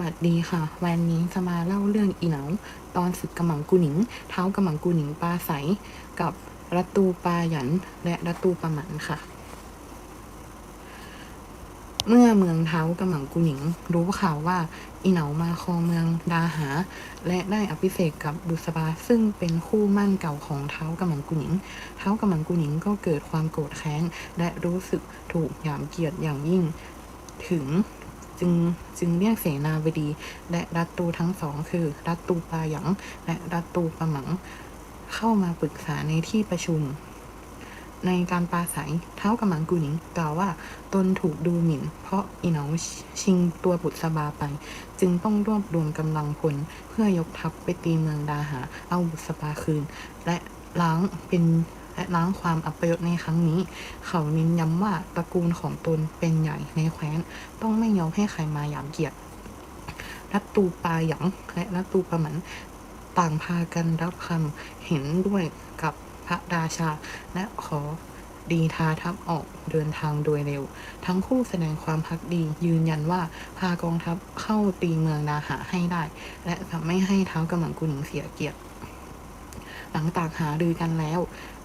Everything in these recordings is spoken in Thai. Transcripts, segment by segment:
วัสดีค่ะ วันนี้จะมาเล่าเรื่องอีเหนาตอนศึกกำมังกุหนิง เท้ากำมังกุหนิงปลาใสกับรัตูปาหยันและรัตูปาหมันค่ะ เมื่อเมืองเท้ากำมังกุหนิง รู้ข่าวว่าอีเหนามาครองเมืองดาหา และได้อภิเษกกับดุษบาซึ่งเป็นคู่มั่นเก่าของเท้ากำมังกุหนิง เท้ากำมังกุหนิงก็เกิดความโกรธแค้นและรู้สึกถูกหยามเกียรติอย่างยิ่ง ถึง จึงจึงเรียกเสนาบดี และรัตตูทั้งสองคือ รัตตูปาหยังและรัตตูปาหมัง เข้ามาปรึกษาในที่ประชุม ในการปราศัยเท้ากำมังกุนิงกล่าวว่าตนถูกดูหมิ่น เพราะอีเหนาชิงตัวบุตรสบาไป จึงต้องรวบรวมกำลังพลเพื่อยกทัพไปตีเมืองดาหา เอาบุตรสบาคืน และล้างเป็น และล้างความอัปยศในครั้งนี้ เขาเน้นย้ำว่าตระกูลของตนเป็นใหญ่ในแคว้น ต้องไม่ยอมให้ใครมาหยามเกียรติรัตตูปาหยางและรัตตูปาหมันต่างพากันรับคำเห็นด้วยกับพระราชา และขอดีทาทัพออกเดินทางโดยเร็ว ทั้งคู่แสดงความพักดียืนยันว่าพากองทัพเข้าตีเมืองนาหาให้ได้ และจะไม่ให้เท้ากำลังกุหนิงเสียเกียรติ หลังจากหารือกันแล้ว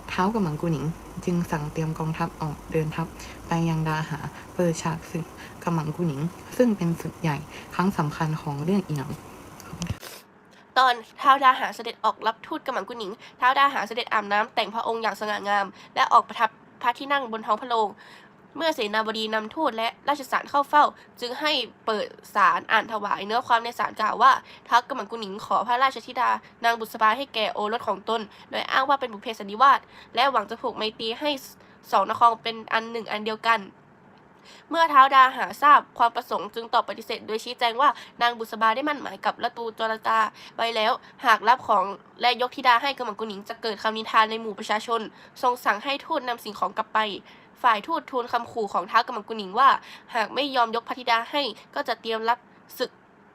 เท้ากำลังกุหนิง จึงสั่งเตรียมกองทัพออกเดินทัพไปยังดาหาเปิดฉากศึกกำลังกุหนิง ซึ่งเป็นศึกใหญ่ครั้งสำคัญของเรื่องอีหนังตอนท้าวดาหาเสด็จออกรับทูตกำมังกุหนิงท้าวดาหาเสด็จอาบน้ำแต่งพระองค์อย่างสง่างาม และออกประทับพระที่นั่งบนท้องพระโรง เมื่อเสนาบดีนำทูตและราชสารเข้าเฝ้า จึงให้เปิดสารอ่านถวายเนื้อความในสารกล่าวว่าท้าวกำมังกุหนิงขอพระราชธิดา นางบุษบาให้แก่โอรสของตน โดยอ้างว่าเป็นบุพเพสันนิวาสและหวังจะผูกไมตรีให้สองนครเป็นอันหนึ่งอันเดียวกันเมื่อท้าวดาหาทราบความประสงค์จึงตอบปฏิเสธ โดยชี้แจงว่านางบุษบาได้มั่นหมายกับละตูจรกาไว้แล้ว หากรับของและยกธิดาให้กำมังกุหนิงจะเกิดคำนินทานในหมู่ประชาชน ทรงสั่งให้ทูตนำสิ่งของกลับไป ฝ่ายทูตทูลคำขู่ของท้าวกำมังกุหนิงว่า หากไม่ยอมยกพระธิดาให้ก็จะเตรียมรับศึก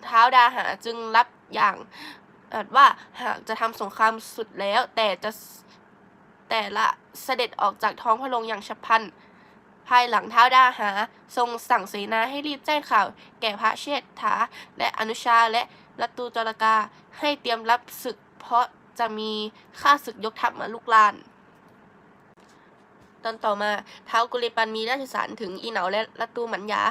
ท้าวดาหาจึงรับอย่างอ่อว่าหากจะทำสงครามสุดแล้ว แต่จะแต่ละเสด็จออกจากท้องพระโรงอย่างฉับพลันภายหลังท้าวดาหา ทรงสั่งเสนาให้รีบแจ้งข่าว แก่พระเชษฐา และอนุชาและรัตตูจรกาให้เตรียมรับศึกเพราะจะมีข้าศึกยกทัพมาลุกลาน ตอนต่อมาท้าวกุเลปันมีราชสารถึงอีเหนาและรัตูหมันยา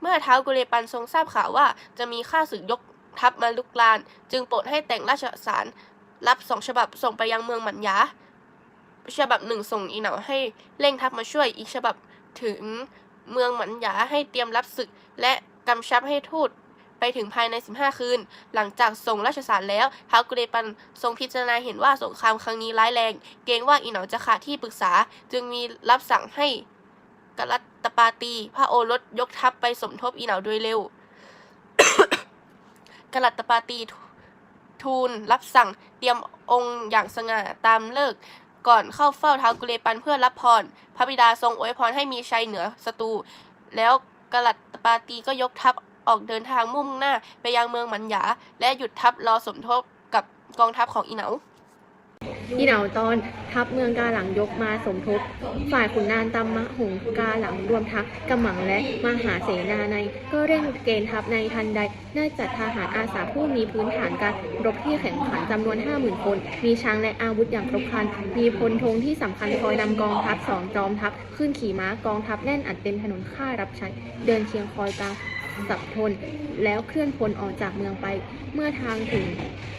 เมื่อท้าวกุเลปันทรงทราบข่าวว่าจะมีข้าศึกยกทัพมาลุกลาน จึงโปรดให้แต่งราชสารรับสองฉบับส่งไปยังเมืองหมันยา ฉบับหนึ่งส่งอีเหนาให้เร่งทัพมาช่วยอีกฉบับถึงเมืองหมันยาให้เตรียมรับศึกและกำชับให้ทูต ไปถึงภายใน 15 คืน หลังจากส่งราชสารแล้วท้าวกุเรปันทรงพิจารณาเห็นว่าสงครามครั้งนี้ร้ายแรง เกรงว่าอีเหนาจะขาดที่ปรึกษา จึงมีรับสั่งให้กัลัตตปาตี พระโอรสยกทัพไปสมทบอีเหนาโดยเร็วกัลัตตปาตีทูลรับสั่งเตรียมองค์อย่างสง่าตามเลิกก่อนเข้าเฝ้าท้าวกุเลปันเพื่อรับพร พระบิดาทรงอวยพรให้มีชัยเหนือศัตรู แล้วกลัตปาตีก็ยกทัพ ออกเดินทางมุ่งหน้าไปยังเมืองมันหยา และหยุดทัพรอสมทบกับกองทัพของอีเหนาอีเหนาตอนทัพเมืองกาหลังยกมาสมทบ ฝ่ายขุนนางตำมะหงกาหลังรวมทัพกำหมังและมหาเสนาใน ก็เร่งเกณฑ์ทัพในทันใดได้จัดทหารอาสาผู้มีพื้นฐานการรบที่แข็งขันจำนวน 50,000 คน มีช้างและอาวุธอย่างครบครัน มีพลธงที่สำคัญคอยนำกองทัพสองจอมทัพ ขึ้นขี่ม้ากองทัพแน่นอัดเต็มถนนค่ารับใช้ เดินเคียงคอยกลาง สับทน แล้วเคลื่อนพลออกจากเมืองไป เมื่อทางถึง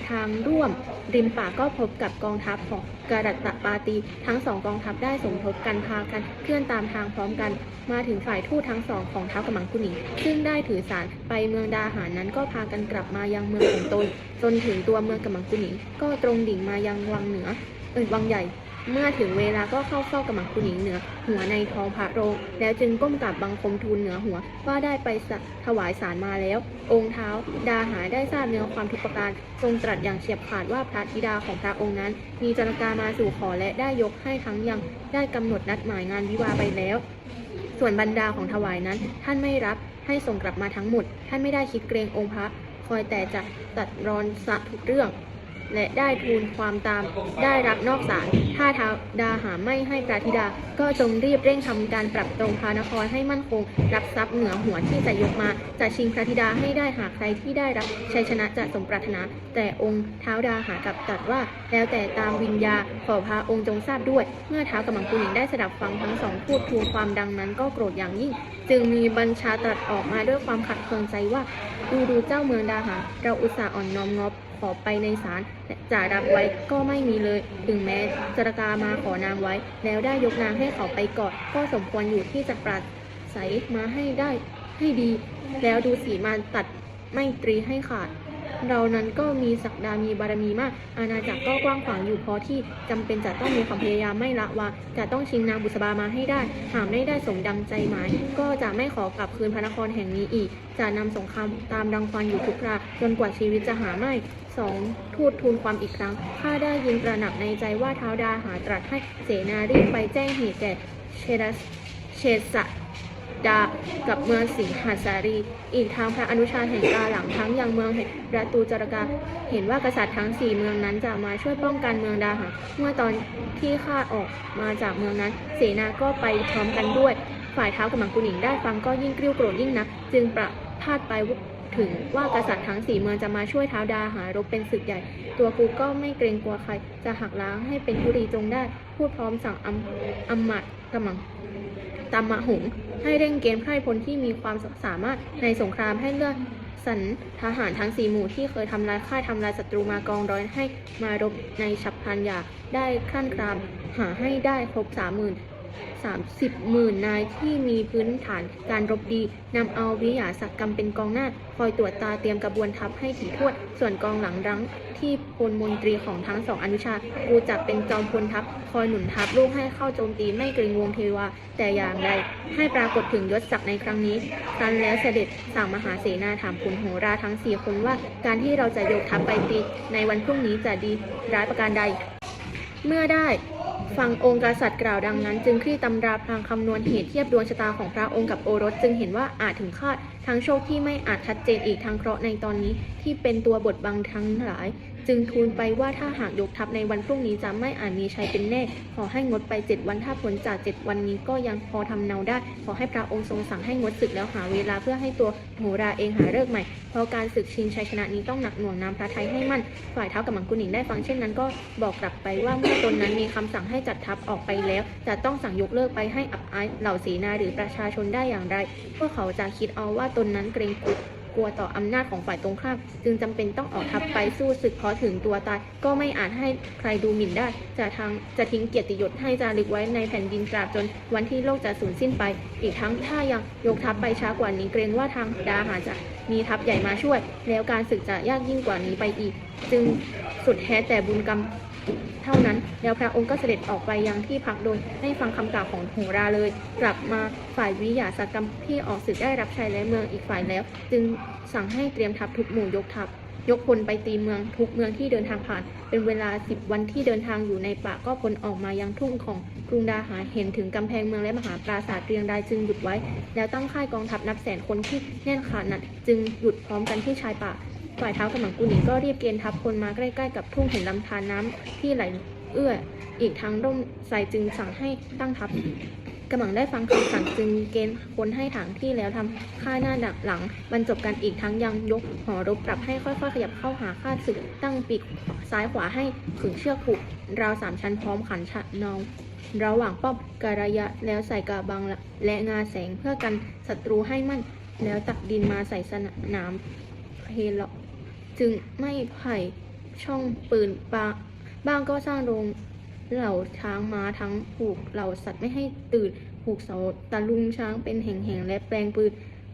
ทางร่วม ริมป่าก็พบกับกองทัพของกาดัตตปาตี ทั้งสองกองทัพได้สมทบกันพากันเคลื่อนตามทางพร้อมกัน มาถึงฝ่ายทูตทั้งสองของท้าวกำมังกุนีซึ่งได้ถือสารไปเมืองดาหารนั้นก็พากันกลับมายังเมืองของตนจนถึงตัวเมืองกำมังกุนีก็ตรงดิ่งมายังวังเหนือเอินวังใหญ่ เมื่อถึงเวลาก็เข้าเฝ้ากำมังกุนีเหนือ หัวในท้องพระโรง แล้วจึงก้มกราบบังคมทูลเหนือหัวว่าได้ไปถวายสารมาแล้ว องค์เท้า ดาหาได้ทราบเนื้อความทุกประการ ทรงตรัสอย่างเฉียบขาดว่าพระธิดาของพระองค์นั้น มีจรกามาสู่ขอและได้ยกให้ทั้งยังได้กำหนดนัดหมายงานวิวาไปแล้ว ส่วนบรรดาของถวายนั้น ท่านไม่รับให้ส่งกลับมาทั้งหมด ท่านไม่ได้คิดเกรงองค์พระคอยแต่จะตัดรอนสะทุกเรื่อง และได้ทูลความตามได้รับนอกศาลถ้าท้าวดาหาไม่ให้พระธิดา ก็จงรีบเร่งทำการปรับตรงพานครให้มั่นคง รับทรัพย์เหนือหัวที่จะยกมาจะชิงพระธิดาให้ได้หากใครที่ได้รับชัยชนะจะสมปรารถนา แต่องค์ท้าวดาหากลับตรัสว่า แล้วแต่ตามวิญญาขอพระองค์จงทราบด้วย เมื่อท้าวกำมังกุหญิงได้สดับฟังทั้งสองพูดทูลความดังนั้นก็โกรธอย่างยิ่ง จึงมีบัญชาตรัสออกมาด้วยความขัดเคืองใจว่าดูดูเจ้าเมืองดาหาเราอุตส่าห์อ่อนน้อมงบ ขอไปในศาลจะรับไว้ก็ไม่มีเลย ถึงแม้จรกามาขอนางไว้ แล้วได้ยกนางให้เขาไปก่อนก็สมควรอยู่ที่จะปราศัยมาให้ได้ให้ดี แล้วดูสีมันตัดไม่ตรีให้ขาด เรานั้นก็มีศักดามีบารมีมาก อาณาจักรก็กว้างขวางอยู่พอที่จำเป็นจะต้องมีความพยายามไม่ละวาจะต้องชิงนางบุษบามาให้ได้ หากไม่ได้สมดังใจหมาย ก็จะไม่ขอกลับคืนพระนครแห่งนี้อีก จะนำสงครามตามรังควานอยู่ทุกคราจนกว่าชีวิตจะหาไม่สองทูตทูลความอีกครั้ง ข้าได้ยินตระหนักในใจว่าท้าวดาหาตรัสให้เสนารีบไปแจ้งเหตุแก่เชรัสเชษะ ดากับเมืองสิงหาสารี อีกทางพระอนุชาแห่งกาหลังทั้งยังเมืองแห่งประตูจรกาเห็นว่ากษัตริย์ทั้งสี่เมืองนั้นจะมาช่วยป้องกันเมืองดาหาเมื่อตอนที่ข้าออกมาจากเมืองนั้น เสนาก็ไปพร้อมกันด้วย ฝ่ายเท้าวกับมังกุหนิงได้ฟังก็ยิ่งกริ้วโกรธยิ่งนัก จึงประพาดไปถึงว่ากษัตริย์ทั้งสี่เมืองจะมาช่วยท้าวดาหารบเป็นศึกใหญ่ ตัวกูก็ไม่เกรงกลัวใคร จะหักล้างให้เป็นทุรีจงได้ พูดพร้อมสั่งอำอำมาตย์ กำลังตามมะหง ให้เร่งเกณฑ์ไพร่พลที่มีความสามารถในสงครามให้เลือกสรรทหารทั้งสี่หมู่ที่เคยทำลายค่ายทำลายศัตรูมากองร้อยให้มารบในฉับพลันอยากได้ขั้นคราม หาให้ได้ครบสามหมื่น สามสิบหมื่นนายที่มีพื้นฐานการรบดีนำเอาวิหาศักกรรมเป็นกองหน้า คอยตรวจตาเตรียมกระบวนทัพให้ถี่ถ้วนส่วนกองหลังรั้งที่พลมนตรีของทั้งสองอนุชา กูจับเป็นจอมพลทัพ คอยหนุนทัพลูกให้เข้าโจมตีไม่เกรงวงเทวา แต่อย่างใดให้ปรากฏถึงยศศักดิ์ในครั้งนี้ครั้นแล้วเสด็จสั่งมหาเสนาถามขุนโหราทั้งสี่คนว่า การที่เราจะยกทัพไปตีในวันพรุ่งนี้จะดีร้ายประการใด เมื่อได้ฟังองค์กษัตริย์กล่าวดังนั้น จึงคลี่ตำราพลางคำนวณเหตุเทียบดวงชะตาของพระองค์กับโอรส จึงเห็นว่าอาจถึงคาดทั้งโชคที่ไม่อาจชัดเจนอีกทั้งเคราะห์ในตอนนี้ที่เป็นตัวบทบังทั้งหลาย จึงทูลไปว่าถ้าหากยกทัพในวันพรุ่งนี้จะไม่อาจมีชัยเป็นแน่ ขอให้งดไปเจ็ดวันถ้าผลจากเจ็ดวันนี้ก็ยังพอทำเนาได้ ขอให้พระองค์ทรงสั่งให้งดศึกแล้วหาเวลาเพื่อให้ตัวโหราเองหาเลิกใหม่ เพราะการศึกชิงชัยชนะนี้ต้องหนักหน่วงน้ำพระทัยให้มั่น ฝ่ายเท้ากับมังกุหนิงได้ฟังเช่นนั้นก็บอกกลับไปว่าเมื่อตนนั้นมีคำสั่งให้จัดทัพออกไปแล้ว จะต้องสั่งยกเลิกไปให้อับอายเหล่าเสนาหรือประชาชนได้อย่างไร พวกเขาจะคิดเอาว่าตนนั้นเกรงกลัว กลัวต่ออำนาจของฝ่ายตรงข้าม จึงจำเป็นต้องออกทัพไปสู้ศึกเพราะถึงตัวตาย ก็ไม่อาจให้ใครดูหมิ่นได้ จะทางจะทิ้งเกียรติยศให้จารึกไว้ในแผ่นดินตราบจนวันที่โลกจะสูญสิ้นไป อีกทั้งถ้ายังยกทัพไปช้ากว่านี้เกรงว่าทางดาหาจะมีทัพใหญ่มาช่วย แล้วการศึกจะยากยิ่งกว่านี้ไปอีก จึงสุดแท้แต่บุญกรรม เท่านั้น แล้วพระองค์ก็เสด็จออกไปยังที่พักโดยไม่ฟังคำกล่าวของโหราเลย กลับมาฝ่ายวิยาสกรรมที่ออกศึกได้รับชัยและเมืองอีกฝ่ายแล้ว จึงสั่งให้เตรียมทัพทุกหมู่ยกทัพยกพลไปตีเมืองทุกเมืองที่เดินทางผ่าน เป็นเวลาสิบวันที่เดินทางอยู่ในป่าก็พลออกมายังทุ่งของกรุงดาหาเห็นถึงกำแพงเมืองและมหาปราสาทเรียงรายจึงหยุดไว้ แล้วตั้งค่ายกองทัพนับแสนคนที่แน่นขนาดจึงหยุดพร้อมกันที่ชายป่า ฝ่ายเท้ากำลังกุหนิงก็รีบเกณฑ์ทัพคนมาใกล้ๆกับทุ่งเห็นลำธารน้ำที่ไหลเอื้อ อีกทั้งร่มใสจึงสั่งให้ตั้งทัพกำลังได้ฟังคำสั่งจึงเกณฑ์คนให้ถังที่แล้วทำค่ายหน้าดักหลังบรรจบกันอีกทั้งยังยกหอรบปรับให้ค่อยๆ ขยับเข้าหาค่าศึกตั้งปีกซ้ายขวาให้ขึงเชือกผูกราวสามชั้นพร้อมขันฉะนอง ระหว่างป้อมกระยะแล้วใส่กาบังและงาแสงเพื่อกันศัตรูให้มั่น แล้วตักดินมาใส่สนามเพลาะ จึงไม่ไผ่ช่องปืนปาบ้างก็สร้างโรงเหล่าช้างม้าทั้งผูกเหล่าสัตว์ไม่ให้ตื่นผูกเสาตะลุงช้างเป็นแห่งๆและแปลงปืน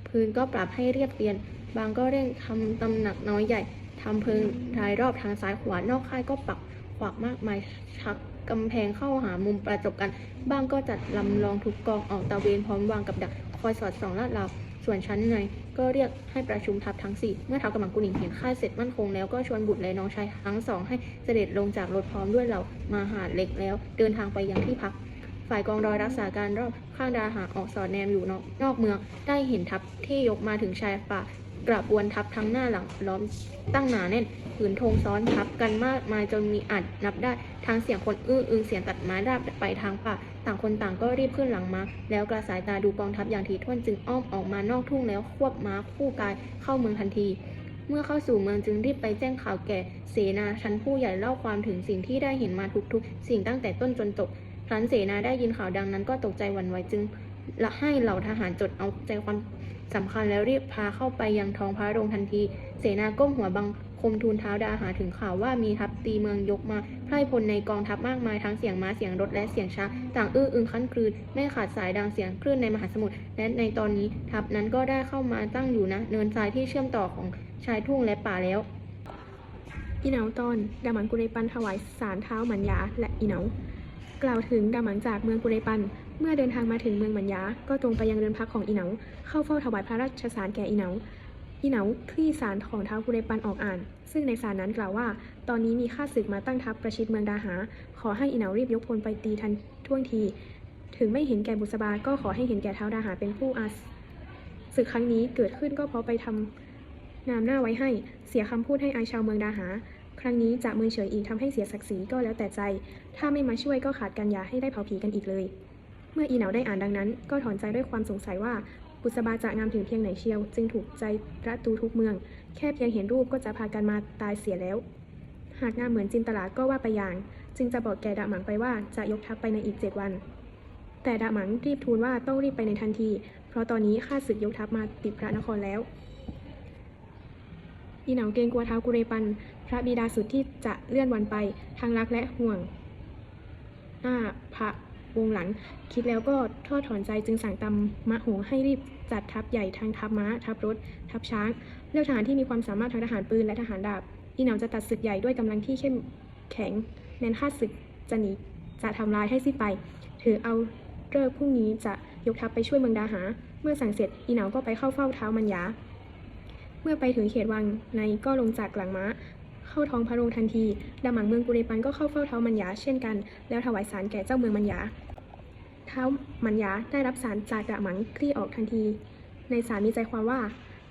พื้นก็ปรับให้เรียบเรียน บางก็เร่งทำตำหนักน้อยใหญ่ทำเพิงรายรอบทางซ้ายขวานอกค่ายก็ปักขวากมากมายชักกำแพงเข้าหามุมประจบกันบ้างก็จัดลำลองทุกกองออกตะเวนพร้อมวางกับดักคอยสอดส่องลาดรา ส่วนชั้นในก็เรียกให้ประชุมทัพทั้งสี่เมื่อท้ากำลังกุนิงเห็นค่ายเสร็จมั่นคงแล้วก็ชวนบุตรและน้องชายทั้งสองให้เสด็จลงจากรถพร้อมด้วยเหล่ามาหาดเล็กแล้ว เดินทางไปยังที่พัก ฝ่ายกองร้อยรักษาการรอบข้างดาหาออกสอดแนมอยู่นอกนอกเมือง ได้เห็นทัพที่ยกมาถึงชายป่า กระบวนทัพทั้งหน้าหลังล้อมตั้งหนาแน่นผืนธงซ้อนทับกันมากมายจนมีอาจนับได้ทางเสียงคนอื้ออึงเสียงตัดไม้ราบไปทางป่าต่างคนต่างก็รีบขึ้นหลังม้าแล้วกระสายตาดูกองทัพอย่างถี่ถ้วนจึงอ้อมออกมานอกทุ่งแล้วควบม้าคู่กายเข้าเมืองทันที เมื่อเข้าสู่เมืองจึงรีบไปแจ้งข่าวแก่เสนาชั้นผู้ใหญ่เล่าความถึงสิ่งที่ได้เห็นมาทุกๆ สิ่งตั้งแต่ต้นจนจบครั้นเสนาได้ยินข่าวดังนั้นก็ตกใจหวั่นไหวจึงละให้เหล่าทหารจดเอาใจความ สำคัญแล้วรีบพาเข้าไปยังท้องพระโรงทันที เสนาก้มหัวบังคมทูลเท้าดาหาถึงข่าวว่ามีทัพตีเมืองยกมาไพร่พลในกองทัพมากมายทั้งเสียงม้าเสียงรถและเสียงช้างต่างอื้ออึงคั้นคลืนไม่ขาดสายดังเสียงคลื่นในมหาสมุทรและในตอนนี้ทัพนั้นก็ได้เข้ามาตั้งอยู่นะเนินทรายที่เชื่อมต่อของชายทุ่งและป่าแล้วอีเหนาตอนดามันกุเรปันถวายสารเท้าหมันยาและอีเหนากล่าวถึงดามันจากเมืองกุเรปัน เมื่อเดินทางมาถึงเมืองหมันยา ก็ตรงไปยังเรือนพักของอีเหนา เข้าเฝ้าถวายพระราชสารแก่อีเหนา อีเหนาคลี่สารของท้าวกุเรปันออกอ่าน ซึ่งในสารนั้นกล่าวว่า ตอนนี้มีข้าศึกมาตั้งทัพประชิดเมืองดาหา ขอให้อีเหนารีบยกพลไปตีทันท่วงที ถึงไม่เห็นแก่บุษบา ก็ขอให้เห็นแก่ท้าวดาหาเป็นผู้อาศึกครั้งนี้เกิดขึ้นก็เพราะไปทำนามหน้าไว้ให้ เสียคำพูดให้อายชาวเมืองดาหา ครั้งนี้จะมือเฉยอีกทำให้เสียศักดิ์ศรีก็แล้วแต่ใจ ถ้าไม่มาช่วยก็ขาดกันยาให้ได้เผาผีกันอีกเลย มื่ออีเหนาได้อ่านดังนั้น ก็ถอนใจด้วยความสงสัยว่าบุษบาจะงามถึงเพียงไหนเชียว จึงถูกใจระตูทุกเมือง แค่เพียงเห็นรูปก็จะพากันมาตายเสียแล้ว หากงามเหมือนจินตลาก็ว่าไปอย่าง จึงจะบอกแกดาหมังไปว่าจะยกทัพไปในอีกเจ็ดวัน แต่ดาหมังรีบทูลว่าต้องรีบไปในทันที เพราะตอนนี้ข้าศึกยกทัพมาติดพระนครแล้วอีเหนาเกรงกลัวเท้ากุเรปัน พระบิดาสุดที่จะเลื่อนวันไปทางรักและห่วง หน้าพระ วงหลัง คิดแล้วก็ทอดถอนใจจึงสั่งตำมะโหให้รีบจัดทัพใหญ่ทางทัพม้า ทัพรถ ทัพช้าง เลือกทหารที่มีความสามารถทางทหารปืนและทหารดาบอีหนาจะตัดศึกใหญ่ด้วยกำลังที่เข้มแข็งแม้นข้าศึกจะหนีจะทำลายให้สิ้นไป ถือเอาเลิกพรุ่งนี้จะยกทัพไปช่วยเมืองดาหา เมื่อสั่งเสร็จอีหนาก็ไปเข้าเฝ้าเท้ามัญญาเมื่อไปถึงเขตวังในก็ลงจากหลังม้า เข้าท้องพระโรงทันทีดาหมังเมืองกุเรปันก็เข้าเฝ้าเท้ามัญญาเช่นกัน แล้วถวายสารแก่เจ้าเมืองมัญญา เท้ามัญญาได้รับสารจากดาหมังคลี่ออกทันที ในสารมีใจความว่า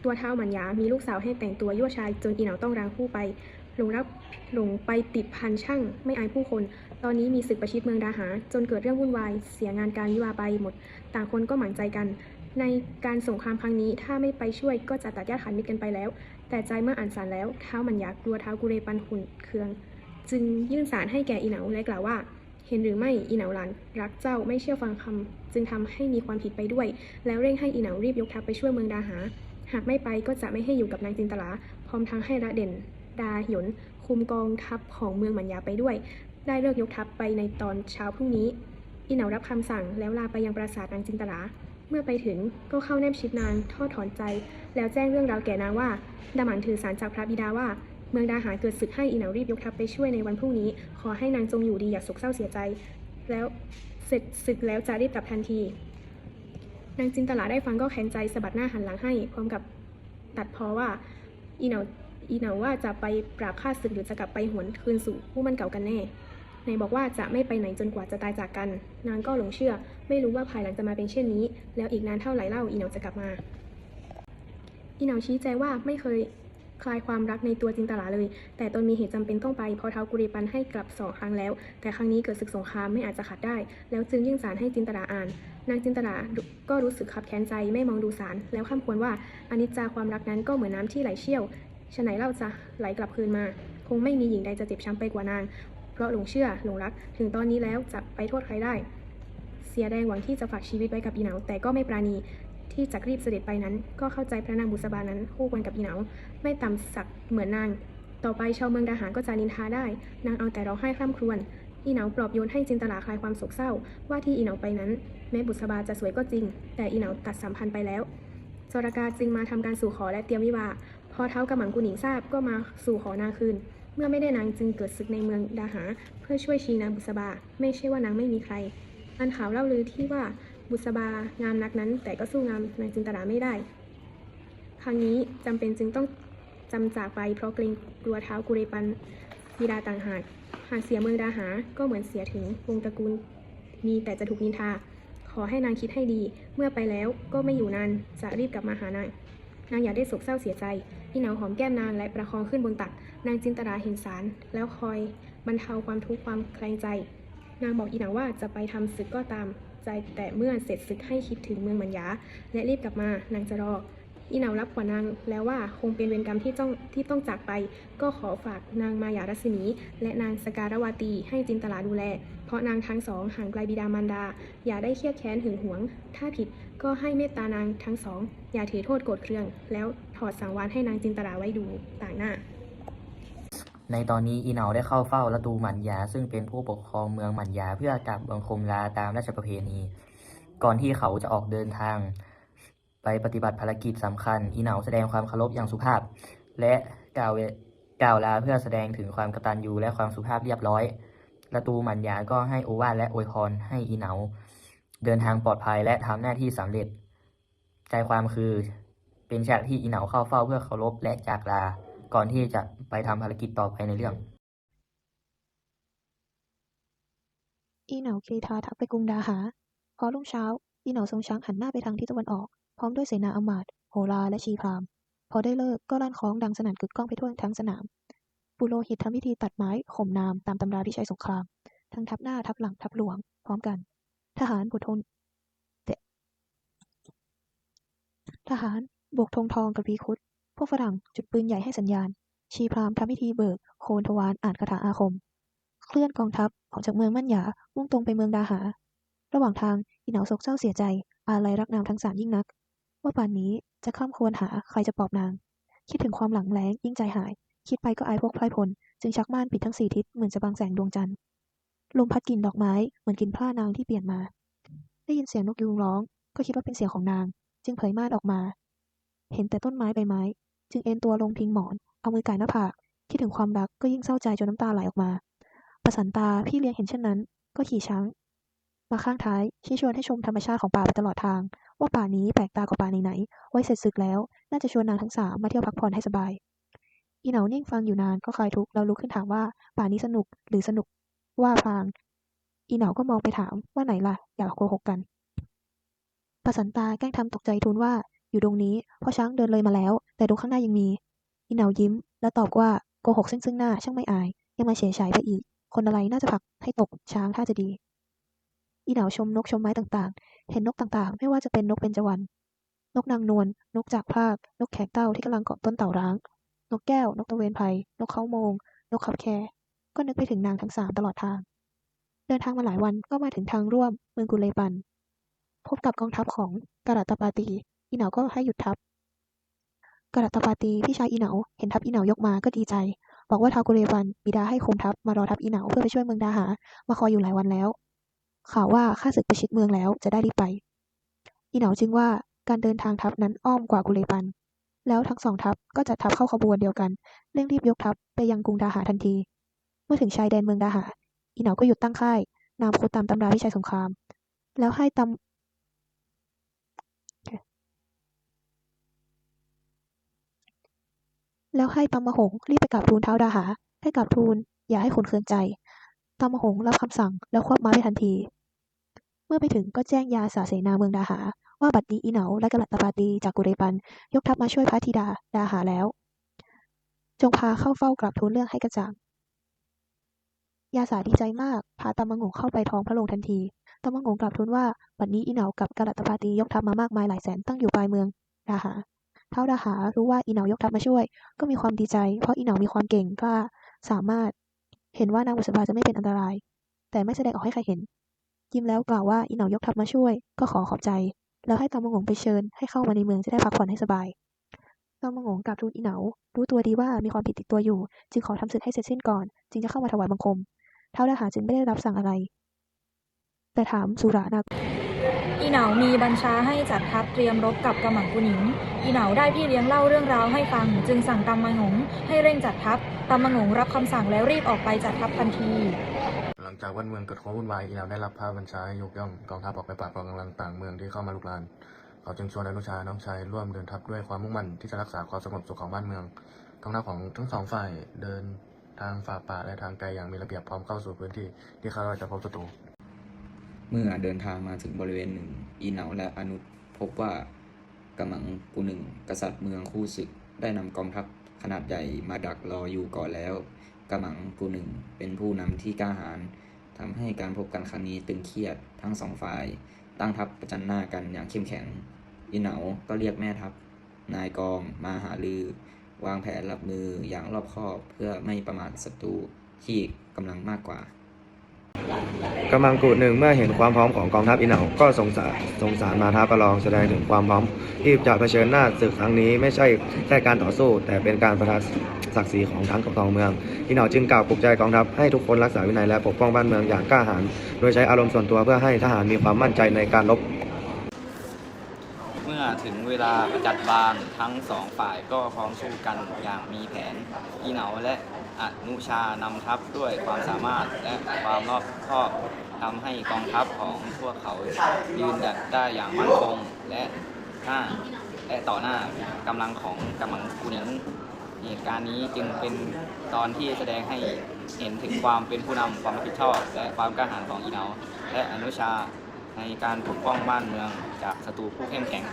ตัวเท้ามัญญามีลูกสาวให้แต่งตัวยั่วชายจนอีเหนาต้องรางผู้ไปหลงรักหลงไปติดพันช่างไม่อายผู้คน ตอนนี้มีศึกประชิดเมืองดาหา จนเกิดเรื่องวุ่นวาย เสียงานการวิวาไปหมด ต่างคนก็หมั่นใจกัน ในการสงครามครั้งนี้ถ้าไม่ไปช่วยก็จะตัดญาติขันมิตรกันไปแล้ว แต่ใจเมื่ออ่านสารแล้วเท้ามันอยากกลัวเท้ากุเรปันขุนเคือง จึงยื่นสารให้แก่อีเหนาและกล่าวว่า เห็นหรือไม่อีเหนาหลานรักเจ้าไม่เชื่อฟังคำจึงทำให้มีความผิดไปด้วย แล้วเร่งให้อีเหนารีบยกทัพไปช่วยเมืองดาหา หากไม่ไปก็จะไม่ให้อยู่กับนางจินตลา พร้อมทั้งให้ระเด่น ดาหยนคุมกองทัพของเมืองหมันยาไปด้วย ได้เลิกยกทัพไปในตอนเช้าพรุ่งนี้ อีเหนารับคำสั่งแล้วลาไปยังปราสาทนางจินตลา เมื่อไปถึงก็เข้าแนบชิดนางทอดถอนใจ แล้วแจ้งเรื่องราวแก่นางว่าดาหมันถือสารจากพระบิดาว่า เมืองดาหาเกิดศึกให้อีหนารีบยกทัพไปช่วยในวันพรุ่งนี้ ขอให้นางจงอยู่ดีอย่าโศกเศร้าเสียใจ แล้วเสร็จศึกแล้วจะรีบกลับทันที นางจินตลาได้ฟังก็แข็งใจสะบัดหน้าหันหลังให้ พร้อมกับตัดพอว่าอีหนาอีหนาว่าจะไปปราบข้าศึกหรือจะกลับไปหวนคืนสู่ผู้มันเก่ากันแน่นายบอกว่าจะไม่ไปไหนจนกว่าจะตายจากกัน นางก็หลงเชื่อ ไม่รู้ว่าภายหลังจะมาเป็นเช่นนี้ แล้วอีกนานเท่าไหร่เล่าอีเหนาจะกลับมา อีเหนาชี้แจงว่าไม่เคย คลายความรักในตัวจินตลาเลย แต่ตนมีเหตุจำเป็นต้องไปเพราะเท้ากุริปันให้กลับสองครั้งแล้ว แต่ครั้งนี้เกิดศึกสงครามไม่อาจจะขัดได้ แล้วจึงยื่นสารให้จินตลาอ่าน นางจินตลาก็รู้สึกขับแค้นใจไม่มองดูสาร แล้วข้ามควรว่าอนิจจาความรักนั้นก็เหมือนน้ำที่ไหลเชี่ยวฉะไหนเล่าจะไหลกลับคืนมา คงไม่มีหญิงใดจะเจ็บช้ำไปกว่านาง เพราะหลงเชื่อหลงรัก ถึงตอนนี้แล้วจะไปโทษใครได้ เสียแรงหวังที่จะฝากชีวิตไว้กับอีเหนาแต่ก็ไม่ปราณี ที่จะรีบเสด็จไปนั้น ก็เข้าใจพระนางบุษบานั้นคู่ควรกับอีเหนาไม่ต่ำสักเหมือนนาง ต่อไปชาวเมืองดาหารก็จะนินทาได้ นางเอาแต่ร้องไห้คร่ำครวญอีเหนาปลอบโยนให้จินตลาคลายความโศกเศร้า ว่าที่อีเหนาไปนั้น แม้บุษบาจะสวยก็จริง แต่อีเหนาตัดสัมพันธ์ไปแล้วจรากาจึงมาทำการสู่ขอและเตรียมวิวาพอเท้ากำหมังกุหนิงทราบก็มาสู่ขอนางคืน เมื่อไม่ได้นางจึงเกิดศึกในเมืองดาหา เพื่อช่วยชีนางบุษบา ไม่ใช่ว่านางไม่มีใครอันข่าวเล่าลือที่ว่า บุษบางามนักนั้น แต่ก็สู้งามนางจินตลาไม่ได้ ครั้งนี้จำเป็นจึงต้องจำจากไปเพราะเกรงกลัวเท้ากุเรปันบิดาต่างหากหากเสียเมืองดาหา ก็เหมือนเสียถึงวงตระกูล มีแต่จะถูกนินทา ขอให้นางคิดให้ดี เมื่อไปแล้วก็ไม่อยู่นาน จะรีบกลับมาหานาง นางอย่าได้โศกเศร้าเสียใจอีเหนาหอมแก้มนางและประคองขึ้นบนตัก นางจินตราเห็นสาร แล้วคอยบรรเทาความทุกข์ความแคลงใจ นางบอกอีเหนาว่าจะไปทำศึกก็ตาม ใจแต่เมื่อเสร็จศึกให้คิดถึงเมืองมัญญาและรีบกลับมานางจะรออีเหนารับกว่านางแล้วว่าคงเป็นเวรกรรมที่ต้องที่ต้องจากไป ก็ขอฝากนางมายารัศมี และนางสการวาตีให้จินตลาดูแล เพราะนางทั้งสองห่างไกลบิดามารดา อย่าได้เครียดแค้นหึงหวง ถ้าผิดก็ให้เมตตานางทั้งสอง อย่าถือโทษโกรธเคือง แล้วถอดสังวานให้นางจินตลาไว้ดูต่างหน้า ในตอนนี้อีเหนาได้เข้าเฝ้าละตูหมันยา ซึ่งเป็นผู้ปกครองเมืองหมันยาเพื่อกราบบังคมลาตามราชประเพณี ก่อนที่เขาจะออกเดินทาง ไปปฏิบัติภารกิจสำคัญ อีเหนาแสดงความเคารพอย่างสุภาพ และกล่าวเวกล่าวลาเพื่อแสดงถึงความกตัญญูและความสุภาพเรียบร้อยละตูหมันยาก็ให้โอวาทและอวยพรให้อีเหนา เดินทางปลอดภัยและทำหน้าที่สำเร็จ ใจความคือเป็นฉากที่อีเหนาเข้าเฝ้าเพื่อเคารพและจากลา ก่อนที่จะไปทำภารกิจต่อไปในเรื่อง อีเหนากรีธาทัพไปกรุงดาหา พอรุ่งเช้า อีเหนาทรงช้างหันหน้าไปทางทิศตะวันออก พร้อมด้วยเสนาอมาตย์โหราและชีพราม พอได้เลิกก็ลั่นคล้องดังสนั่นกึกก้องไปทั่วทั้งสนาม ปุโรหิตทำพิธีตัดไม้ข่มนามตามตำราพิชัยสงคราม ทั้งทัพหน้าทัพหลังทัพหลวง พร้อมกัน ทหารบวกธงเตะทหารบวกธงทองกับวีคุด พวกฝรั่งจุดปืนใหญ่ให้สัญญาณ ชีพราหมณ์ทำพิธีเบิก โคนทวารอ่านคาถาอาคม เคลื่อนกองทัพออกจากเมืองมั่นหยา มุ่งตรงไปเมืองดาหา ระหว่างทางอีเหนาโศกเศร้าเสียใจ อาลัยรักนางทั้งสามยิ่งนัก ว่าป่านนี้จะข้ามควรหาใครจะปอบนาง คิดถึงความหลังแล้งยิ่งใจหาย คิดไปก็อายพวกไพร่พล จึงชักม่านปิดทั้งสี่ทิศเหมือนจะบังแสงดวงจันทร์ ลมพัดกลิ่นดอกไม้เหมือนกลิ่นพร่านางที่เปลี่ยนมา ได้ยินเสียงนกยูงร้อง ก็คิดว่าเป็นเสียงของนาง จึงเผยม่านออกมา เห็นแต่ต้นไม้ใบไม้ จึงเอนตัวลงพิงหมอน เอามือไก่หน้าผาก คิดถึงความรักก็ยิ่งเศร้าใจจนน้ำตาไหลออกมา ประสันตาพี่เลี้ยงเห็นเช่นนั้น ก็ขี่ช้าง มาข้างท้ายชี้ชวนให้ชมธรรมชาติของป่าไปตลอดทาง ว่าป่านี้แปลกตากว่าป่าไหนๆไว้เสร็จศึกแล้ว น่าจะชวนนางทั้งสามมาเที่ยวพักผ่อนให้สบาย อีเหนานิ่งฟังอยู่นานก็คลายทุกข์แล้วลุกขึ้นถามว่าป่านี้สนุกหรือสนุก ว่าพาง อีเหนาก็มองไปถามว่าไหนล่ะ อย่าโกหกกันประสันตาแกล้งทำตกใจทูลว่า อยู่ตรงนี้เพราะช้างเดินเลยมาแล้ว แต่ตรงข้างหน้ายังมีอีเหนายิ้ม แล้วตอบว่าโกหกซึ่งซึ่งหน้าช่างไม่อาย ยังมาเฉยฉายไปอีก คนอะไรน่าจะผลักให้ตกช้างถ้าจะดี อีเหนาชมนกชมไม้ต่างๆ เห็นนกต่างๆ ไม่ว่าจะเป็นนกเบญจวรรณนกนางนวลนกจากพากนกแขกเต้าที่กำลังเกาะต้นเต่าร้าง นกแก้วนกตะเวนไพรนกเขาโมง นกขับแคก็นึกไปถึงนางทั้งสามตลอดทาง เดินทางมาหลายวันก็มาถึงทางร่วมเมืองกุเลปัน พบกับกองทัพของกาลัตปาตี อีเหนาก็ให้หยุดทัพกาลัตปาตีพี่ชายอีเหนาเห็นทัพอีเหนายกมาก็ดีใจ บอกว่าท้าวกุเลปันบิดาให้คุมทัพมารอทัพอีเหนาเพื่อไปช่วยเมืองดาหา มาคอยอยู่หลายวันแล้ว ข่าวว่าข้าศึกประชิดเมืองแล้วจะได้รีบไป อีเหนาจึงว่าการเดินทางทัพนั้นอ้อมกว่ากุเลปัน แล้วทั้งสองทัพก็จัดทัพเข้าขบวนเดียวกันเร่งรีบยกทัพไปยังกรุงดาหาทันที เมื่อถึงชายแดนเมืองดาหา อีเหนาก็หยุดตั้งค่ายนามคุตามตำราพิชัยสงคราม แล้วให้ต แล้วให้ตำมหงรีบไปกราบทูลเท้าดาหา ให้กราบทูลอย่าให้ขุนเคืองใจตำมหงรับคำสั่งแล้วควบม้าไปทันที เมื่อไปถึงก็แจ้งยาสาเสนาเมืองดาหา ว่าบัดนี้อีเหนาและกะลัตตปาตีจากกุเรปัน ยกทัพมาช่วยพระธิดาดาหาแล้ว จงพาเข้าเฝ้ากราบทูลเรื่องให้กระจ่างยาสาดีใจมาก พาตามะงงเข้าไปท้องพระโรงทันทีตามะงงกราบทูลว่าบัดนี้อีเหนากับกะลัตตปาตียกทัพมามากมายหลายแสนตั้งอยู่ปลายเมืองดาหา เท้าดาหารู้ว่าอีเหนายกทัพมาช่วย ก็มีความดีใจ เพราะอีเหนามีความเก่งกล้าสามารถเห็นว่านางบุษบาจะไม่เป็นอันตราย แต่ไม่แสดงออกให้ใครเห็น ยิ้มแล้วกล่าวว่าอีเหนายกทัพมาช่วย ก็ขอขอบใจ แล้วให้ตามะงงไปเชิญ ให้เข้ามาในเมืองจะได้พักผ่อนให้สบายตามะงงกราบทูลอีเหนารู้ตัวดีว่ามีความผิดติดตัวอยู่ จึงขอทำศึกให้เสร็จสิ้นก่อน จึงจะเข้ามาถวายบังคม เท้าดาหาจึงไม่ได้รับสั่งอะไร แต่ถามสุรานา อีเหนามีบัญชาให้จัดทัพเตรียมรบกับกำหมังกุหนิง อีเหนาได้พี่เลี้ยงเล่าเรื่องราวให้ฟัง จึงสั่งตำมะหงให้เร่งจัดทัพตำมะหงรับคำสั่งแล้วรีบออกไปจัดทัพทันที หลังจากวันเมืองเกิดความวุ่นวายอีเหนาได้รับพระบัญชาให้ยกย่องกองทัพออกไปปราบปรามกำลังต่างเมืองที่เข้ามาลุกราน เขาจึงชวนอนุชาน้องชายร่วมเดินทัพด้วยความมุ่งมั่นที่จะรักษาความสงบสุขของบ้านเมืองกองทัพของทั้งสองฝ่ายเดินทางฝ่าป่าและทางไกลอย่างมีระเบียบพร้อมเข้าสู่พื้นที่ที่คาดว่าจะพบศัตรู เมื่อเดินทางมาถึงบริเวณหนึ่ง อีเหนาและอนุพบว่ากำมังกุหนึ่ง กษัตริย์เมืองคู่ศึกได้นำกองทัพขนาดใหญ่มาดักรออยู่ก่อนแล้วกำมังกุหนึ่งเป็นผู้นำที่กล้าหาญทำให้การพบกันครั้งนี้ตึงเครียดทั้งสองฝ่าย ตั้งทัพประจันหน้ากันอย่างเข้มแข็ง อีเหนาก็เรียกแม่ทัพ นายกองมาหาลือ วางแผนรับมืออย่างรอบคอบเพื่อไม่ประมาทศัตรูที่กำลังมากกว่า กำลังกุหนึ่งเมื่อเห็นความพร้อมของกองทัพอินเหนาก็สงสารสงสารมาท้าประลองแสดงถึงความพร้อมที่จะเผชิญหน้าศึกครั้งนี้ไม่ใช่แค่การต่อสู้ แต่เป็นการประทะศักดิ์ศรีของทั้งกองเมืองอินเหนาจึงกล่าวปลุกใจกองทัพให้ทุกคนรักษาวินัยและปกป้องบ้านเมืองอย่างกล้าหาญโดยใช้อารมณ์ส่วนตัวเพื่อให้ทหารมีความมั่นใจในการรบเมื่อถึงเวลาประจัดบานทั้งสองฝ่ายก็พร้อมสู้กันอย่างมีแผนอีเหนาและ อนุชานำทัพด้วยความสามารถและความรอบคอบทำให้กองทัพของพวกเขายืนหยัดได้อย่างมั่นคงและหน้าและต่อหน้ากำลังของกำลังกุนิงเหตุการณ์นี้จึงเป็นตอนที่แสดงให้เห็นถึงความเป็นผู้นำความรับผิดชอบ และความกล้าหาญของอีเหนาและอนุชาในการปกป้องบ้านเมืองจากศัตรูผู้เข้มแข็ง